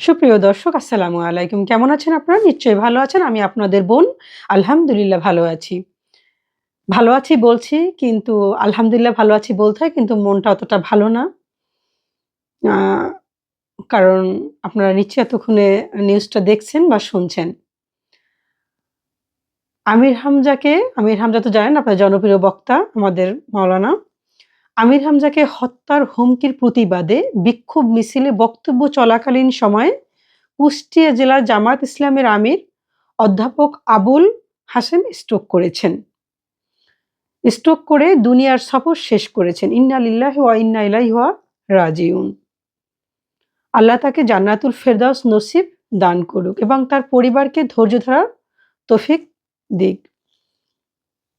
সুপ্রিয় দর্শক, আসসালামু আলাইকুম। কেমন আছেন আপনারা? নিশ্চয়ই ভালো আছেন। আমি আপনাদের বোন, আলহামদুলিল্লাহ ভালো আছি। ভালো আছি বলছি, কিন্তু আলহামদুলিল্লাহ ভালো আছি বলতে হয়, কিন্তু মনটা অতটা ভালো না। কারণ আপনারা নিশ্চয়ই এতক্ষণে নিউজটা দেখছেন বা শুনছেন। আমির হামজাকে, আমির হামজা তো জানেন, আপনার জনপ্রিয় বক্তা, আমাদের মাওলানা। আমির হামজাকে হত্যার হুমকির প্রতিবাদে বিক্ষোভ মিছিলে বক্তব্য চলাকালীন সময়ে কুষ্টিয়া জেলার জামাত ইসলামের আমির অধ্যাপক আবুল হাসেম স্ট্রোক করেছেন। স্ট্রোক করে দুনিয়ার সফর শেষ করেছেন। ইন্না লিল্লাহি ওয়া ইন্না ইলাইহি রাজিউন। আল্লাহ তাকে জান্নাতুল ফেরদাউস নসিব দান করুক এবং তার পরিবারকে ধৈর্য ধরার তৌফিক দিক।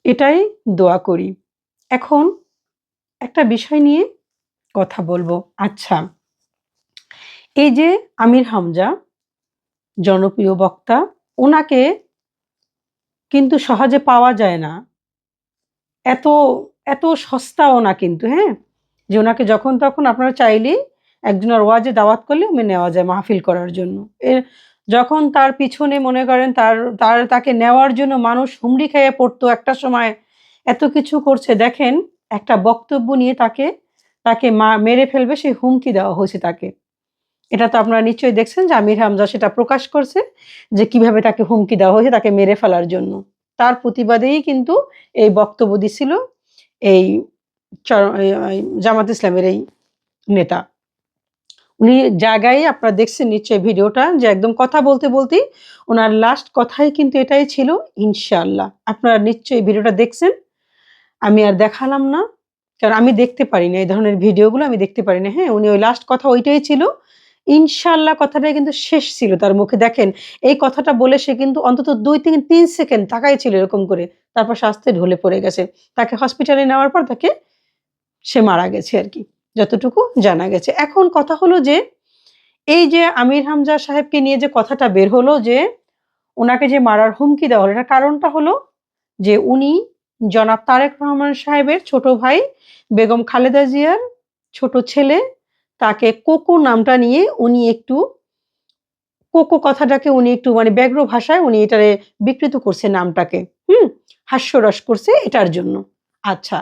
এটাই দোয়া করি। এখন একটা বিষয় নিয়ে কথা বলব। আচ্ছা এই যে আমির হামজা, জনপ্রিয় বক্তা ওনাকে কিন্তু সহজে পাওয়া যায় না। এত এত সস্তাও না কিন্তু হ্যাঁ? যে ওনাকে যখন তখন আপনারা চাইলেই একজনের ওয়াজে দাওয়াত করলে উনি নেওয়া যায় মাহফিল করার জন্য। এর যখন তার পিছনে মনে করেন তার তার, তাকে নেওয়ার জন্য মানুষ হুমড়ি খেয়ে পড়তো একটা সময়, এত কিছু করছে। দেখেন একটা বক্তব্য নিয়ে তাকে তাকে মেরে ফেলবে, সেই হুমকি দেওয়া হয়েছে তাকে। এটা তো আপনারা নিশ্চয়ই দেখছেন যে আমির হামজা সেটা প্রকাশ করছে যে কীভাবে তাকে হুমকি দেওয়া হয়েছে তাকে মেরে ফেলার জন্য। তার প্রতিবাদেই কিন্তু এই বক্তব্য দিছিল এই জামাত ইসলামের এই নেতা। উনি জায়গায় আপনারা দেখছেন নিশ্চয়ই ভিডিওটা যে একদম কথা বলতে বলতেই ওনার লাস্ট কথাই কিন্তু এটাই ছিল ইনশাল্লাহ আপনারা নিশ্চয়ই ভিডিওটা দেখছেন। আমি আর দেখালাম না। কারণ আমি দেখতে পারি না এই ধরনের ভিডিওগুলো আমি দেখতে পারি না হ্যাঁ উনি ওই লাস্ট কথা ওইটাই ছিল। ইনশাল্লাহ কথাটাই কিন্তু শেষ ছিল। তার মুখে দেখেন, এই কথাটা বলে সে কিন্তু অন্তত দুই থেকে তিন সেকেন্ড তাকাই ছিল এরকম করে। তারপর স্বাস্থ্যে ঢলে পড়ে গেছে। তাকে হসপিটালে নেওয়ার পর তাকে সে মারা গেছে আর কি, যতটুকু জানা গেছে। এখন কথা হলো যে, এই যে আমির হামজা সাহেবকে নিয়ে যে কথাটা বের হলো যে, ওনাকে যে মারার হুমকি দেওয়া হলো, এটার কারণটা হলো যে উনি জনাব তারেক রহমান সাহেবের ছোট ভাই বেগম খালেদা জিয়ার ছোট ছেলে, তাকে কোকো নামটা নিয়ে উনি একটু, কোকো কথাটাকে উনি একটু মানে ব্যগ্র ভাষায় উনি এটারে বিকৃত করছে নামটাকে। হুম? হাস্যরস করছে এটার জন্য। আচ্ছা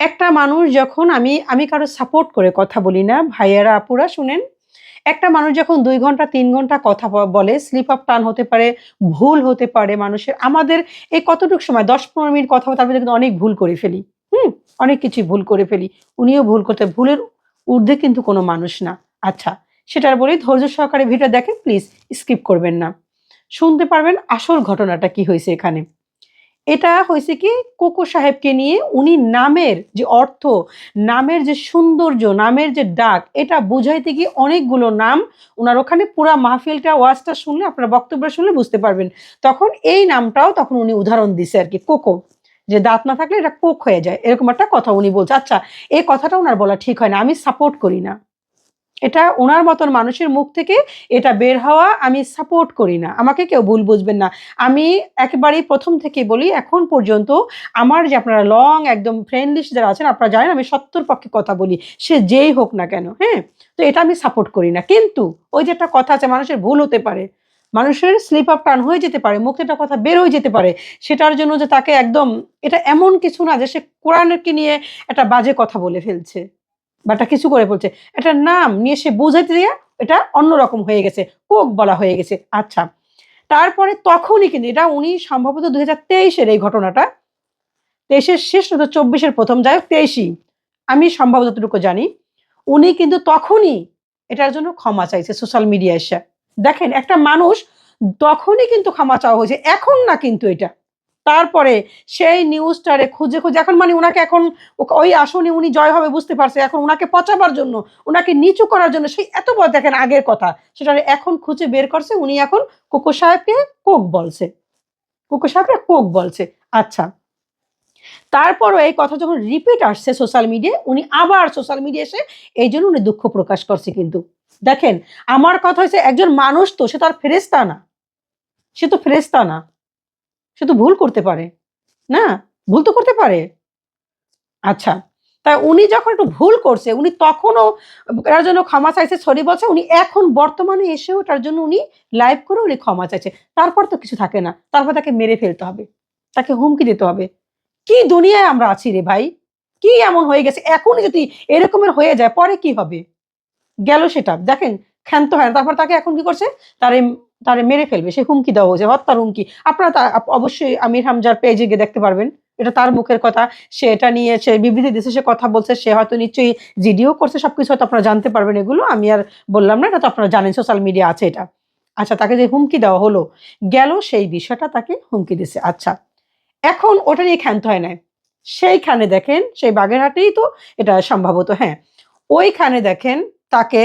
একটা মানুষ যখন আমি আমি কারও সাপোর্ট করে কথা বলি না, ভাইয়ারা আপুরা শুনেন একটা মানুষ যখন দুই ঘণ্টা, তিন ঘণ্টা কথা বলে স্লিপ আপ টান হতে পারে, ভুল হতে পারে মানুষের, আমাদের এই কতটুকু সময়, দশ পনেরো মিনিট কথা বলতে আমি কিন্তু অনেক ভুল করে ফেলি, হুম? অনেক কিছু ভুল করে ফেলি, উনিও ভুল করতে, ভুলের ঊর্ধ্বে কিন্তু কোনো মানুষ না। আচ্ছা সেটার বলি ধৈর্য সহকারে ভিডিও দেখেন প্লিজ স্কিপ করবেন না। শুনতে পারবেন আসল ঘটনাটা কি হয়েছে এখানে। এটা হয়েছে কি, কোকো সাহেবকে নিয়ে উনি নামের যে অর্থ, নামের যে সৌন্দর্য, নামের যে ডাক, এটা বুঝাইতে গিয়ে অনেকগুলো নাম ওনার ওখানে পুরা মাহফিলটা, ওয়াজটা শুনলে, আপনার বক্তব্য শুনলে বুঝতে পারবেন। তখন এই নামটাও তখন উনি উদাহরণ দিছে আর কি, কোকো। যে দাঁত না থাকলে এটা কোক হয়ে যায়, এরকম একটা কথা উনি বলছে। আচ্ছা এই কথাটা ওনার বলা ঠিক হয় না, আমি সাপোর্ট করি না। এটা ওনার মতন মানুষের মুখ থেকে এটা বের হওয়া আমি সাপোর্ট করি না। আমাকে কেউ ভুল বুঝবেন না। আমি একেবারেই প্রথম থেকে বলি, এখন পর্যন্ত আমার যে আপনারা লং একদম ফ্রেন্ড লিস্ট যারা আছেন, আপনারা জানেন আমি সত্তর পক্ষে কথা বলি, সে যেই হোক না কেন হ্যাঁ? তো এটা আমি সাপোর্ট করি না। কিন্তু ওই যে একটা কথা আছে, মানুষের ভুল হতে পারে। মানুষের স্লিপ আপ টান হয়ে যেতে পারে মুখ একটা কথা বের হয়ে যেতে পারে। সেটার জন্য যে তাকে একদম, এটা এমন কিছু না যে সে কোরআনকে নিয়ে একটা বাজে কথা বলে ফেলছে। বা একটা কিছু করে বলছে একটা নাম নিয়ে সে বুঝাইতে দিয়ে, এটা অন্যরকম হয়ে গেছে, কোক বলা হয়ে গেছে। আচ্ছা তারপরে তখনই কিন্তু এটা উনি সম্ভবত দুই হাজার তেইশের এই ঘটনাটা, তেইশের শেষ নয়তো চব্বিশের প্রথম, যাই হোক তেইশই, আমি সম্ভবত যতটুকু জানি, উনি কিন্তু তখনই এটার জন্য ক্ষমা চাইছে সোশ্যাল মিডিয়া এসে। দেখেন, একটা মানুষ তখনই কিন্তু ক্ষমা চাওয়া হয়েছে, এখন না কিন্তু এটা। তারপরে সেই নিউজটারে খুঁজে খুঁজে, এখন মানে ওনাকে এখন ওই আসনে উনি জয় হবে বুঝতে পারছে, এখন ওনাকে পচাবার জন্য ওনাকে নিচু করার জন্য, সেই এত বড় দেখেন আগের কথা সেটা এখন খুঁজে বের করছে, উনি এখন কোকো সাহেবকে কোক বলছে, কোকো সাহেবকে কোক বলছে আচ্ছা। তারপরও এই কথা যখন রিপিট আসছে সোশ্যাল মিডিয়ায় উনি আবার সোশ্যাল মিডিয়া এসে এই জন্য উনি দুঃখ প্রকাশ করছে কিন্তু। দেখেন, আমার কথা হচ্ছে একজন মানুষ তো, সে তো আর ফেরেস্তা না, সে তো ফেরেস্তা না। সে তো ভুল করতে পারে। না, ভুল তো করতে পারে। আচ্ছা তাই উনি যখন একটু ভুল করছে, উনি তখনও এটার জন্য ক্ষমা চাইছে, সরি বলছে, উনি এখন বর্তমানে এসেও তার জন্য উনি লাইভ করে উনি ক্ষমা চাইছে। তারপর তো কিছু থাকে না, তারপর তাকে মেরে ফেলতে হবে, তাকে হুমকি দিতে হবে। কি দুনিয়ায় আমরা আছি রে ভাই? কি এমন হয়ে গেছে? এখন যদি এরকমের হয়ে যায়, পরে কি হবে? গেল সেটা, দেখেন, ক্ষান্ত হয় না তারপর তাকে এখন কি করছে? তারে তারে মেরে ফেলবে, সে হুমকি দেওয়া হয়েছে, হত্যার হুমকি। আপনারা অবশ্যই আমির হামজার পেজে গিয়ে দেখতে পারবেন। এটা তার মুখের কথা, সে এটা নিয়ে, সে বিবৃতি দিয়েছে, সে কথা বলছে, সে হয়তো নিশ্চয়ই জিডিও করছে, সবকিছু হয়তো আপনারা জানতে পারবেন এগুলো। আমি আর বললাম না, এটা তো আপনারা জানেন সোশ্যাল মিডিয়া আছে এটা। আচ্ছা তাকে যে হুমকি দেওয়া হলো, গেল, সেই বিষয়টা তাকে হুমকি দিছে আচ্ছা এখন ওটা নিয়ে ক্ষান্ত হয় নাই। সেইখানে দেখেন, সেই বাগেরহাটেই তো এটা সম্ভবত হ্যাঁ। ওইখানে দেখেন, তাকে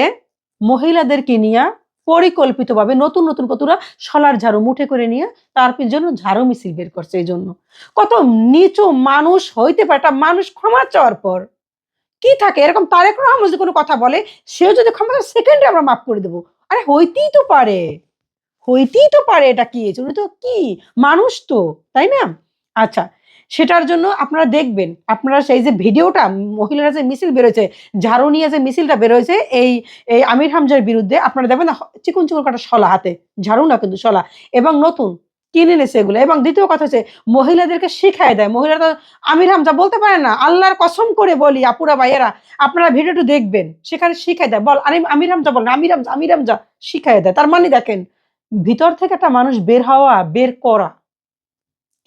মহিলাদেরকে নিয়ে পরিকল্পিতভাবে নতুন নতুন কতটা সলার ঝাড়ু মুঠে করে নিয়ে তার জন্য ঝাড়ু মিছিল বের করছে এই জন্য। কত নিচু মানুষ হইতে পারে, একটা মানুষ ক্ষমা চাওয়ার পর। কি থাকে? এরকম তারেক রহমান যদি কোনো কথা বলে, সেও যদি ক্ষমা সেকেন্ডে আমরা মাফ করে দেবো। আরে হইতেই তো পারে। হইতেই তো পারে এটা কি? উনি তো কি? মানুষ তো, তাই না? আচ্ছা সেটার জন্য আপনারা দেখবেন, আপনারা সেই যে ভিডিওটা মহিলারা যে মিছিল বেরোয়েছে ঝাড়ু নিয়ে যে মিছিলটা বেরোয়েছে এই এই আমির হামজার বিরুদ্ধে আপনারা দেখবেন চিকুন চিকন কাটা শলা হাতে, ঝাড়ু না কিন্তু শলা। এবং নতুন, কিনে এনেছে এগুলো। এবং দ্বিতীয় কথা হচ্ছে, মহিলাদেরকে শিখায় দেয়। মহিলারা তো আমির হামজা বলতে পারে না, আল্লাহর কসম করে বলি, আপুরা, ভাইয়েরা, আপনারা ভিডিওটা দেখবেন, সেখানে শিখায় দেয়। বল আরে আমির হামজা বল আমির হামজা আমির হামজা শিখায় দেয়। তার মানে দেখেন, ভিতর থেকে একটা মানুষ বের হওয়া, বের করা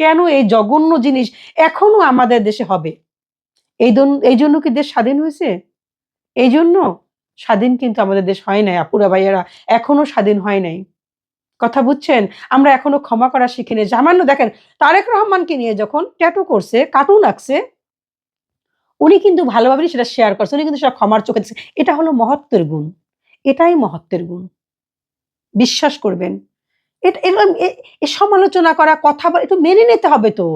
কেন এই জঘন্য জিনিস এখনও আমাদের দেশে হবে? এই এই জন্য কি দেশ স্বাধীন হয়েছে? এই জন্য? স্বাধীন কিন্তু আমাদের দেশ হয় নাই, আপুরা ভাইয়েরা এখনও স্বাধীন হয় নাই। কথা বুঝছেন? আমরা এখনও ক্ষমা করা শিখিনি সামান্য দেখেন, তারেক রহমানকে নিয়ে যখন ট্যাটু করছে, কার্টুন আঁকছে, উনি কিন্তু ভালোভাবে সেটা শেয়ার করছে। উনি কিন্তু সেটা ক্ষমার চোখে এটা হলো মহত্বের গুণ। এটাই মহত্বের গুণ। বিশ্বাস করবেন। এটা সমালোচনা করা, কথা একটু মেনে নিতে হবে তো।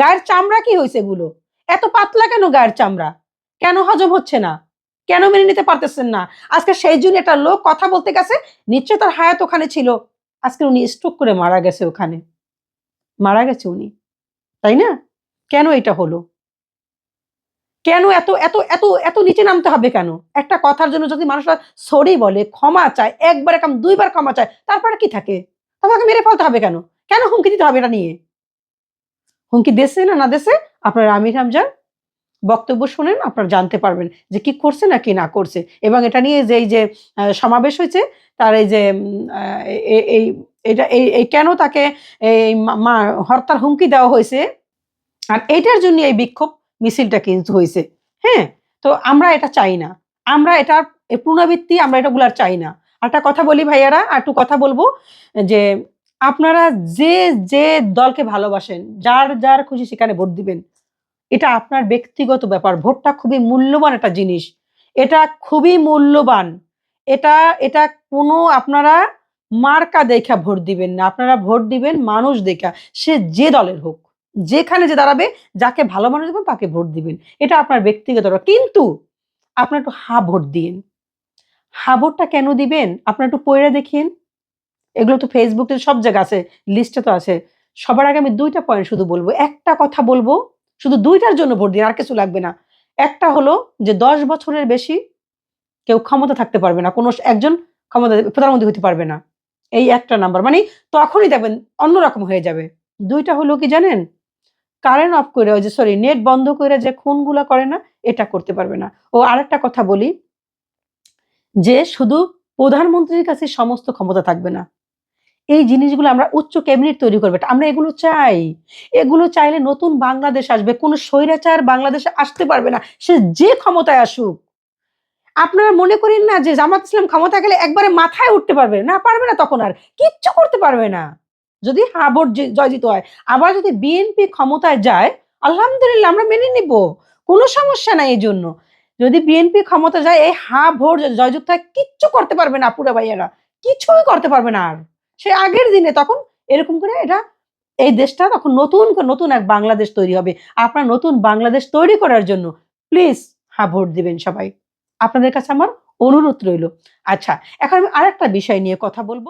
গায়ের চামড়া কি হয়েছে এগুলো? এত পাতলা কেন গায়ের চামড়া? কেন হজম হচ্ছে না? কেন মেনে নিতে পারতেছেন না? আজকে সেই জন্য একটা লোক কথা বলতে গেছে নিশ্চয় তার হায়াত ওখানে ছিল। আজকে উনি স্ট্রোক করে মারা গেছে ওখানে। মারা গেছে উনি। তাই না? কেন এটা হলো? কেন এত এত এত এত নিচে নামতে হবে কেন? একটা কথার জন্য যদি মানুষরা সরি বলে, ক্ষমা চায়, একবার একাম, দুইবার ক্ষমা চায়, তারপরে কি থাকে? তোমাকে মেরে ফেলতে হবে কেন? কেন হুমকি দিতে হবে এটা নিয়ে? হুমকি দেশে না না দেশে? আপনার আমির হামজার বক্তব্য শুনেন, আপনারা জানতে পারবেন যে কি করছে না কি না করছে। এবং এটা নিয়ে যে এই যে সমাবেশ হয়েছে, তার এই যে এই, এটা, এই কেন তাকে এই মা- হরতাল হুমকি দেওয়া হয়েছে? আর এইটার জন্য এই বিক্ষোভ মিছিলটা কিন্তু হয়েছে। হ্যাঁ? তো আমরা এটা চাই না। আমরা এটার পুনরাবৃত্তি আমরা এটাগুলো আর চাই না। একটা কথা বলি ভাইয়ারা, আর একটু কথা বলব, যে আপনারা যে যে দলকে ভালোবাসেন, যার যার খুশি সেখানে ভোট দিবেন, এটা আপনার ব্যক্তিগত ব্যাপার। ভোটটা খুবই মূল্যবান একটা জিনিস। এটা খুবই মূল্যবান। এটা এটা কোনো আপনারা মার্কা দেখা ভোট দিবেন না। আপনারা ভোট দিবেন মানুষ দেখা। সে যে দলের হোক, যেখানে যে দাঁড়াবে, যাকে ভালো মানুষ দেবেন তাকে ভোট দিবেন। এটা আপনার ব্যক্তিগত। কিন্তু আপনার একটু হা ভোট দিন। হা ভোটটা কেন দিবেন? আপনার একটু পয়রা দেখিয়েন এগুলো তো ফেসবুকে সব জায়গা আছে লিস্টে তো আছে। সবার আগে আমি দুইটা পয়েন্ট শুধু বলব। একটা কথা বলব, শুধু দুইটার জন্য ভোট দিন, আর কিছু লাগবে না। একটা হলো যে দশ বছরের বেশি কেউ ক্ষমতা থাকতে পারবে না, কোনো একজন ক্ষমতা, প্রধানমন্ত্রী হতে পারবে না। এই একটা নাম্বার মানে তখনই দেখবেন অন্যরকম হয়ে যাবে। দুইটা হলো কি জানেন? কারেন্ট অফ করে যে সরি নেট বন্ধ করে যে খুনগুলা করে না, এটা করতে পারবে না। ও আরেকটা কথা বলি যে শুধু প্রধানমন্ত্রীর কাছে সমস্ত ক্ষমতা থাকবে না। এই জিনিসগুলো আমরা উচ্চ ক্যাবিনেট তৈরি করবে। আমরা এগুলো চাই। এগুলো চাইলে নতুন বাংলাদেশ আসবে। কোনো স্বৈরাচার বাংলাদেশে আসতে পারবে না। সে যে ক্ষমতায় আসুক। আপনারা মনে করেন না যে জামাত ইসলাম ক্ষমতা গেলে একবারে মাথায় উঠতে পারবে? না পারবে না তখন আর। কিচ্ছু করতে পারবে না। যদি হাবট জয়জিত হয়। আবার যদি বিএনপি ক্ষমতায় যায়, আলহামদুলিল্লাহ আমরা মেনে নিব। কোনো সমস্যা নাই এই জন্য যদি বিএনপি ক্ষমতা যায়, এই হা ভোট জয়যুক্ত কিচ্ছু করতে পারবে না পুরা ভাইয়েরা। কিছুই করতে পারবে না আর। সে আগের দিনে তখন এরকম করে এটা, এই দেশটা তখন নতুন নতুন এক বাংলাদেশ তৈরি হবে। আপনার নতুন বাংলাদেশ তৈরি করার জন্য প্লিজ হা ভোট দিবেন সবাই। আপনাদের কাছে আমার অনুরোধ রইল। আচ্ছা এখন আমি আরেকটা বিষয় নিয়ে কথা বলব।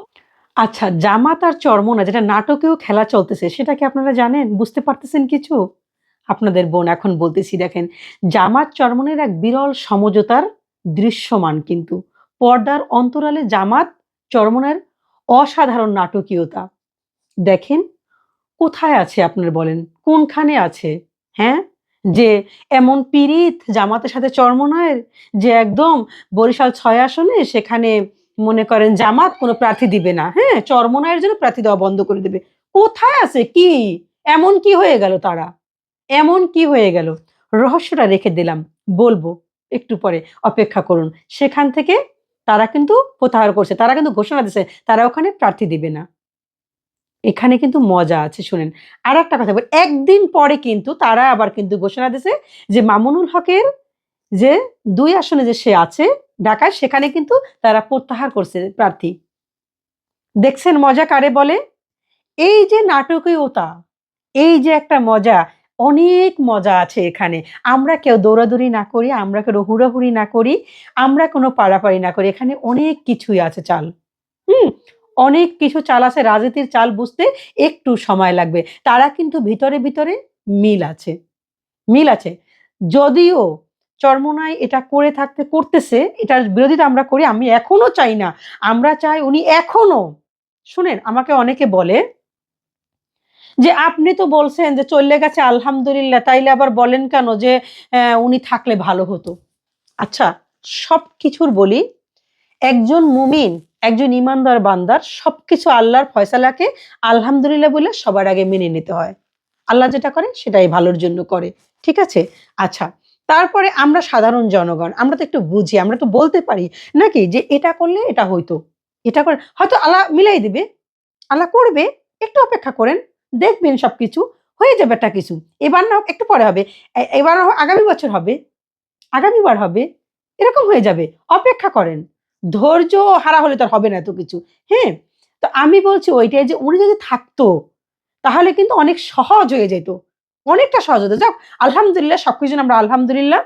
আচ্ছা জামাত আর চর্মনা যেটা নাটকেও খেলা চলতেছে, সেটা কি আপনারা জানেন? বুঝতে পারতেছেন কিছু? আপনাদের বোন, এখন বলতেছি, দেখেন, জামাত চরমনের এক বিরল সমঝোতার দৃশ্যমান কিন্তু। পর্দার অন্তরালে জামাত চরমনের অসাধারণ নাটকীয়তা। দেখেন, কোথায় আছে আপনার বলেন? কোনখানে আছে? হ্যাঁ? যে এমন পীড়িত জামাতের সাথে চরমনায়ের যে একদম বরিশাল ছয় আসনে সেখানে মনে করেন জামাত কোনো প্রার্থী দিবে না হ্যাঁ? চরমনায়ের জন্য প্রার্থী দেওয়া বন্ধ করে দেবে। কোথায় আছে? কি? এমন কি হয়ে গেল তারা? এমন কি হয়ে গেল? রহস্যটা রেখে দিলাম। বলব, একটু পরে অপেক্ষা করুন। সেখান থেকে তারা কিন্তু প্রত্যাহার করছে, তারা কিন্তু ঘোষণা দিচ্ছে তারা ওখানে প্রার্থী দিবে না। এখানে কিন্তু মজা আছে, শুনেন। আর একটা কথা বল, একদিন পরে কিন্তু তারা আবার কিন্তু ঘোষণা দিছে যে মামুনুল হকের যে দুই আসনে যে সে আছে ঢাকায়, সেখানে কিন্তু তারা প্রত্যাহার করছে প্রার্থী। দেখছেন মজা কারে বলে? এই যে নাটকীয়তা, এই যে একটা মজা অনেক মজা আছে এখানে। আমরা কেউ দৌড়াদৌড়ি না করি, আমরা কেউ হুড়োহুড়ি না করি, আমরা কোনো পাড়াপাড়ি না করি। এখানে অনেক কিছুই আছে চাল। হুম, অনেক কিছু চাল আছে, রাজনীতির চাল বুঝতে একটু সময় লাগবে। তারা কিন্তু ভিতরে ভিতরে মিল আছে। মিল আছে। যদিও চরমনাই এটা করে থাকতে করতেছে, এটার বিরোধিতা আমরা করি, আমি এখনও চাই না। আমরা চাই উনি এখনও, শুনেন, আমাকে অনেকে বলে যে আপনি তো বলছেন যে চলে গেছে, আলহামদুলিল্লাহ। তাইলে আবার বলেন কেন যে উনি থাকলে ভালো হতো? আচ্ছা সব কিছুর বলি, একজন মুমিন, একজন ইমানদার বান্দার সবকিছু আল্লাহর ফয়সালাকে আলহামদুলিল্লাহ বলে সবার আগে মেনে নিতে হয়। আল্লাহ যেটা করে সেটাই ভালোর জন্য করে। ঠিক আছে? আচ্ছা তারপরে আমরা সাধারণ জনগণ, আমরা তো একটু বুঝি, আমরা তো বলতে পারি। নাকি যে এটা করলে এটা হইতো? এটা করে, হয়তো আল্লাহ মিলাই দিবে, আল্লাহ করবে, একটু অপেক্ষা করেন। দেখবেন সব কিছু হয়ে যাবে একটা কিছু। এবার না একটু পরে হবে। এবার আগামী বছর হবে আগামীবার হবে, এরকম হয়ে যাবে। অপেক্ষা করেন। ধৈর্য হারা হলে তার হবে না এত কিছু। হ্যাঁ? তো আমি বলছি ওইটাই যে, উনি যদি থাকতো, তাহলে কিন্তু অনেক সহজ হয়ে যেত। অনেকটা সহজ হতো। যাক, আলহামদুলিল্লাহ, সবকিছু জন্য আমরা আলহামদুলিল্লাহ।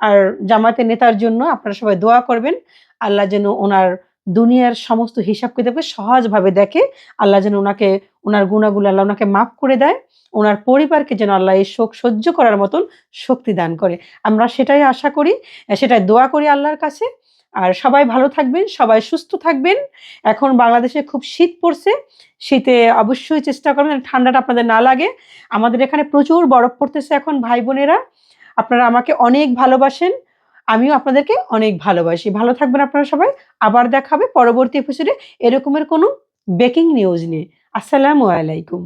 আর জামাতের নেতার জন্য আপনারা সবাই দোয়া করবেন। আল্লাহ যেন ওনার দুনিয়ার সমস্ত হিসাব কিতাবকে সহজভাবে দেখে আল্লাহ যেন ওনাকে, ওনার গুণাগুলো আল্লাহ ওনাকে মাফ করে দেয়, ওনার পরিবারকে যেন আল্লাহ এই শোক সহ্য করার মতন শক্তি দান করে। আমরা সেটাই আশা করি, সেটাই দোয়া করি আল্লাহর কাছে। আর সবাই ভালো থাকবেন, সবাই সুস্থ থাকবেন। এখন বাংলাদেশে খুব শীত পড়ছে, শীতে অবশ্যই চেষ্টা করবেন ঠান্ডাটা আপনাদের না লাগে। আমাদের এখানে প্রচুর বরফ পড়তেছে এখন ভাই বোনেরা। আপনারা আমাকে অনেক ভালোবাসেন। আমিও আপনাদেরকে অনেক ভালোবাসি। ভালো থাকবেন আপনারা সবাই। আবার দেখাবে পরবর্তী এপিসোডে এরকমের কোনো বেকিং নিউজ নিয়ে। আসসালামু আলাইকুম।